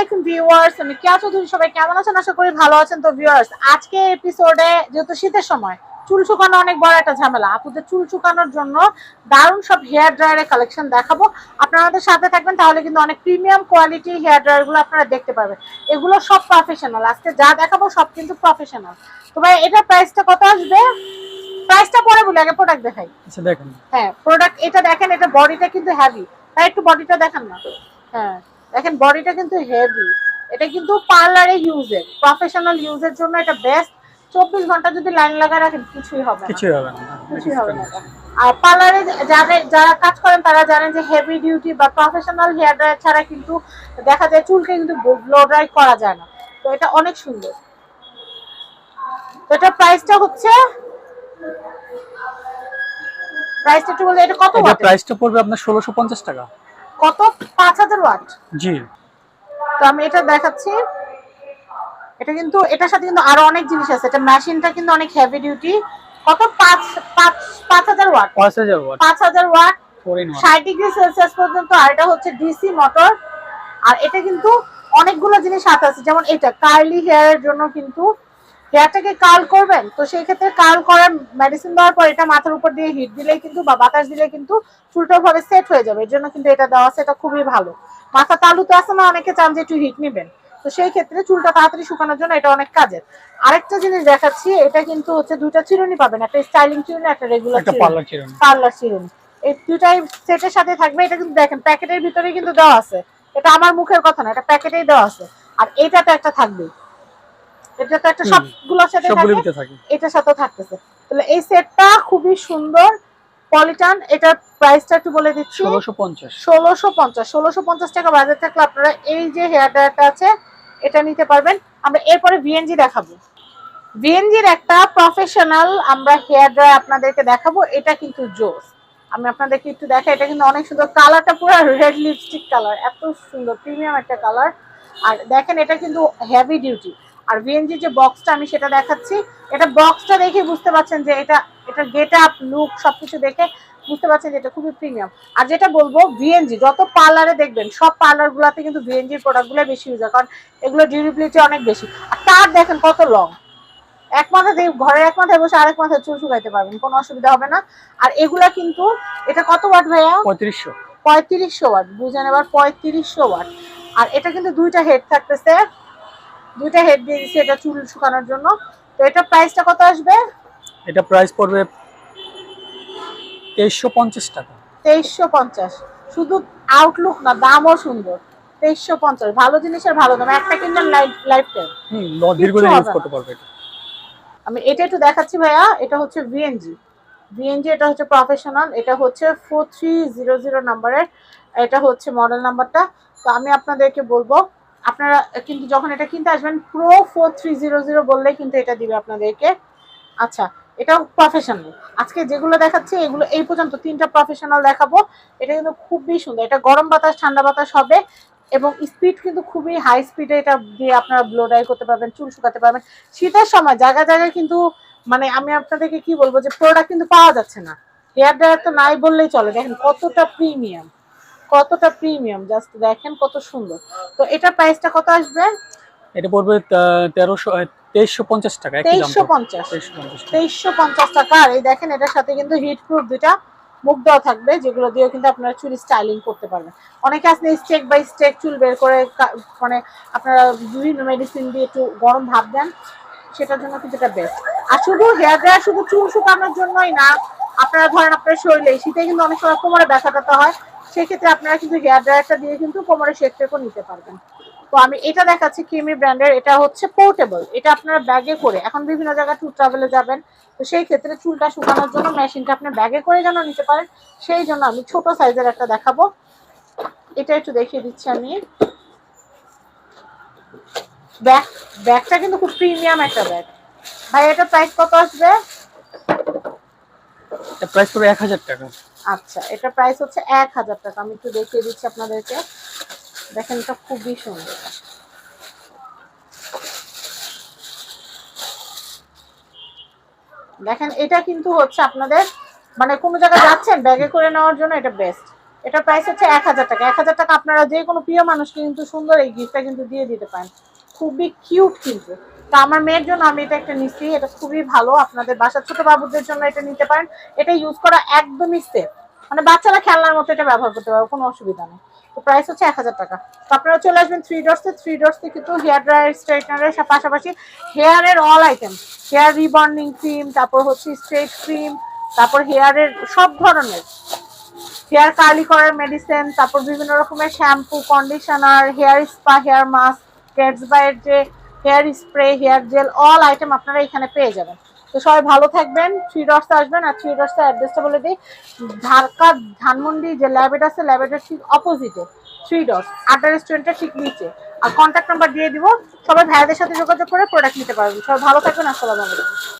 আলাইকুম ভিউয়ার্স আমি কেয়া চৌধুরী সবাই কেমন আছেন? আশা করি ভালো আছেন। তো ভিউয়ার্স আজকে এপিসোডে যেহেতু শীতের সময় চুল শুকানো অনেক বড় একটা ঝামেলা। আপুদের চুল শুকানোর জন্য দারুণ সব হেয়ার ড্রায়ারের কালেকশন দেখাবো। আপনারা আমাদের সাথে থাকবেন তাহলে কিন্তু অনেক প্রিমিয়াম কোয়ালিটি হেয়ার ড্রায়ারগুলো আপনারা দেখতে পাবেন এগুলো সব প্রফেশনাল আজকে যা দেখাবো সব কিন্তু প্রফেশনাল তো ভাই এটার প্রাইসটা কত আসবে? প্রাইসটা পরে বলি আগে প্রোডাক্ট দেখাই। আচ্ছা দেখেন। হ্যাঁ প্রোডাক্ট এটা দেখেন এটা বডিটা কিন্তু হেভি তাই একটু বডিটা দেখান না। হ্যাঁ। দেখেন বডিটা কিন্তু হেভি এটা কিন্তু পার্লারে ইউজের প্রফেশনাল ইউজের জন্য এটা বেস্ট চব্বিশ ঘণ্টা যদি লাইন লাগা রাখেন কিছুই হবে কিছুই হবে না। কিছুই হবে না। আর পার্লারে যারা যারা কাজ করেন তারা জানেন যে হেভি ডিউটি বা প্রফেশনাল হেয়ার ড্রায়ার ছাড়া কিন্তু দেখা যায় চুলকে কিন্তু ব্লো ড্রাই করা যায় না। তো এটা অনেক সুন্দর। তো এটা প্রাইসটা হচ্ছে প্রাইসটা একটু বলে এটা কত এটা? প্রাইসটা পড়বে আপনার ষোলোশো পঞ্চাশ টাকা। কত? পাঁচ হাজার ওয়াট। জি। তো আমি এটা দেখাচ্ছি। এটা কিন্তু এটার সাথে কিন্তু আরও অনেক জিনিস আছে। এটা মেশিনটা কিন্তু অনেক হেভি ডিউটি কত? পাঁচ পাঁচ পাঁচ হাজার ওয়াট। পাঁচ হাজার ওয়াট। পাঁচ হাজার ওয়াট। ফোর ইন ওয়ান ষাট ডিগ্রি সেলসিয়াস পর্যন্ত আর এটা হচ্ছে ডিসি মোটর। আর এটা কিন্তু অনেকগুলো জিনিস হাতে আছে। যেমন এটা কার্লি হেয়ারের জন্য কিন্তু হেয়ারটাকে কার্ল করবেন তো সেই ক্ষেত্রে কার্ল করার মেডিসিন দেওয়ার পর এটা মাথার উপর দিয়ে হিট দিলেই কিন্তু বা বাতাস দিলে কিন্তু চুলটা ভাবে সেট হয়ে যাবে। এর জন্য কিন্তু এটা দেওয়া আছে এটা খুবই ভালো। মাথা তালু তো আছে না অনেকে চান যে একটু হিট নেবেন। তো সেই ক্ষেত্রে চুলটা তাড়াতাড়ি শুকানোর জন্য এটা অনেক কাজের আরেকটা জিনিস দেখাচ্ছি এটা কিন্তু হচ্ছে দুইটা চিরুনি পাবেন একটা স্টাইলিং চিরুনি একটা রেগুলার চিরুনি। পার্লার চিরুনি। এই দুটাই সেটের সাথে থাকবে এটা কিন্তু দেখেন প্যাকেটের ভিতরে কিন্তু দেওয়া আছে। এটা আমার মুখের কথা না এটা প্যাকেটেই দেওয়া আছে। আর এইটাতে একটা থাকবে। এটা তো একটা সবগুলোর সাথে থাকে এটার সাথে থাকতেছে। তাহলে এই সেটটা খুবই সুন্দর। পলিটান এটার প্রাইসটা একটু বলে দিচ্ছি। ষোলোশো পঞ্চাশ। ষোলোশো পঞ্চাশ। ষোলোশো পঞ্চাশ টাকা বাজার থাকলে আপনারা এই যে হেয়ার ড্রায়ারটা আছে এটা নিতে পারবেন। আমরা এরপরে ভিএনজি দেখাবো। ভিএনজির একটা প্রফেশনাল আমরা হেয়ার ড্রায়ার আপনাদেরকে দেখাবো। এটা কিন্তু জোস আমি আপনাদেরকে একটু দেখাই এটা কিন্তু অনেক সুন্দর কালারটা পুরো রেড লিপস্টিক কালার এত সুন্দর প্রিমিয়াম একটা কালার আর দেখেন এটা কিন্তু হেভি ডিউটি আর ভিএনজি যে বক্সটা আমি সেটা দেখাচ্ছি এটা বক্সটা দেখে বুঝতে পারছেন যে এটা এটা গেট আপ লুক সবকিছু দেখে বুঝতে পারছেন যে এটা খুবই প্রিমিয়াম আর যেটা বলব ভিএনজি যত পার্লারে দেখবেন সব পার্লার গুলাতে কিন্তু ভিএনজির প্রোডাক্টগুলো বেশি ইউজ হয় কারণ এগুলো ডিউরেবিলিটি অনেক বেশি। আর তার দেখেন কত লং এক মাথা দিয়ে ঘরের এক মাথায় বসে আরেক মাথায় চুল শুকাইতে পারবেন কোনো অসুবিধা হবে না। আর এগুলা কিন্তু এটা কত ওয়াট ভাইয়া? পঁয়ত্রিশশো। পঁয়ত্রিশশো ওয়াট বুঝেন এবার পঁয়ত্রিশশো ওয়াট আর এটা কিন্তু দুইটা হেড থাকতেছে। দুইটা হেড দিয়ে দিচ্ছে এটা চুল শুকানোর জন্য। তো এটা প্রাইসটা কত আসবে? এটা প্রাইস পড়বে তেইশশো পঞ্চাশ টাকা। তেইশশো পঞ্চাশ। শুধু আউটলুক না দামও সুন্দর। তেইশশো পঞ্চাশ। ভালো জিনিসের ভালো দাম। একটা কিনবেন লাইফ লাইফ টাইম হুম দীর্ঘদিন ইউজ করতে পারবে এটা। আমি এটা একটু দেখাচ্ছি ভাইয়া। এটা হচ্ছে ভিএনজি ভিএনজি এটা হচ্ছে প্রফেশনাল এটা হচ্ছে ফোর থ্রি জিরো জিরো নাম্বারের এটা হচ্ছে মডেল নাম্বারটা তো আমি আপনাদেরকে বলব আপনারা কিন্তু যখন এটা কিনতে আসবেন pro four three zero zero বললেই কিন্তু এটা দিবে আপনাদেরকে। আচ্ছা এটা প্রফেশনাল আজকে যেগুলো দেখাচ্ছি, এগুলো এই পর্যন্ত তিনটা প্রফেশনাল দেখাবো। এটা কিন্তু খুবই সুন্দর। এটা গরম বাতাস, ঠান্ডা বাতাস হবে এবং স্পিড কিন্তু খুবই হাই স্পিডে এটা দিয়ে আপনারা ব্লো ড্রাই করতে পারবেন, চুল শুকাতে পারবেন। শীতের সময় জায়গা জায়গায় কিন্তু মানে আমি আপনাদেরকে কি বলব যে প্রোডাক্ট কিন্তু পাওয়া যাচ্ছে না। হেয়ার ড্রায়ার তো নাই বললেই চলে। দেখেন কতটা প্রিমিয়াম কতটা প্রিমিয়াম? জাস্ট দেখেন কত সুন্দর। তো এটা প্রাইসটা কত আসবে? এটা পড়বে তেরোশো তেইশশো পঞ্চাশ টাকা তেইশশো। পঞ্চাশ। তেইশশো পঞ্চাশ টাকা। আর এই দেখেন এটার সাথে কিন্তু হিট প্রুফ দুটা মুখ দেওয়া থাকবে যেগুলো দিয়ে কিন্তু আপনারা চুল স্টাইলিং করতে পারবেন। অনেকে আসলে স্টেক বাই স্টেক চুল বের করে মানে আপনারা বিভিন্ন মেডিসিন দিয়ে একটু গরম ভাব দেন সেটার জন্য কিন্তু এটা বেস্ট আর শুধু হেয়ার ড্রায়ার শুধু চুল শুকানোর জন্যই না আপনারা ধরেন আপনার শরীরে শীতে কিন্তু অনেক সময় কোমরে ব্যথা হয় সেক্ষেত্রে আপনারা কিন্তু হেয়ার ড্রায়ারটা দিয়ে কিন্তু কোমরে শেক টেকও নিতে পারবেন। তো আমি এটা দেখাচ্ছি কিমি ব্র্যান্ডের এটা হচ্ছে পোর্টেবল এটা আপনারা ব্যাগে করে, এখন বিভিন্ন জায়গায় ট্যুর ট্রাভেলে যাবেন, তো সেই ক্ষেত্রে চুলটা শুকানোর জন্য মেশিনটা আপনি ব্যাগে করে যেন নিতে পারেন, সেই জন্য আমি ছোট সাইজের একটা দেখাবো। এটা একটু দেখিয়ে দিচ্ছি আমি। ব্যাগ ব্যাগটা কিন্তু খুব প্রিমিয়াম একটা ব্যাগ ভাই এটা প্রাইস কত আসবে? প্রাইস পড়বে এক হাজার টাকা। আচ্ছা এটা প্রাইস হচ্ছে এক হাজার টাকা। আমি একটু দেখিয়ে দিচ্ছি আপনাদেরকে। দেখেন এটা খুবই সুন্দর। দেখেন, এটা কিন্তু হচ্ছে আপনাদের মানে কোনো জায়গায় যাচ্ছেন ব্যাগে করে নেওয়ার জন্য এটা বেস্ট এটা প্রাইস হচ্ছে এক হাজার টাকা। এক হাজার টাকা আপনারা যে কোনো প্রিয় মানুষকে কিন্তু সুন্দর এই গিফটটা কিন্তু দিয়ে দিতে পারেন। খুবই কিউট কিন্তু। তা আমার মেয়ের জন্য আমি এটা একটা নিচ্ছি, এটা খুবই ভালো। আপনাদের বাসার ছোট বাবুদের জন্য এটা নিতে পারেন। এটা ইউজ করা একদমই সেফ মানে বাচ্চারা খেলনার মতো এটা ব্যবহার করতে পারবে, কোনো অসুবিধা নেই। তো প্রাইস হচ্ছে এক হাজার টাকা। তো আপনারা চলে আসবেন থ্রি ডটসে থ্রি ডটসে কিন্তু হেয়ার ড্রায়ার স্ট্রেটনারের পাশাপাশি হেয়ারের all item hair rebonding cream তারপর হচ্ছে স্ট্রেট ক্রিম তারপর হেয়ারের সব ধরনের। হেয়ার কার্লি করার মেডিসিন তারপর বিভিন্ন রকমের shampoo conditioner hair spa hair mask cats বাইয়ের যে hair spray, hair gel all item আপনারা এখানে পেয়ে যাবেন। তো সবাই ভালো থাকবেন থ্রি ডটসে আসবেন, আর থ্রি ডটসের অ্যাড্রেসটা বলে দিই। ঢাকা ধানমন্ডি যে ল্যাবেট আছে ল্যাবেটের ঠিক অপোজিটে থ্রি ডটস আড্ডা রেস্টুরেন্টের ঠিক নিচে। আর কন্ট্যাক্ট নাম্বার দিয়ে দিব, সবাই ভাইয়াদের সাথে যোগাযোগ করে প্রোডাক্ট নিতে পারবেন। সবাই ভালো থাকবেন, আসসালামু আলাইকুম।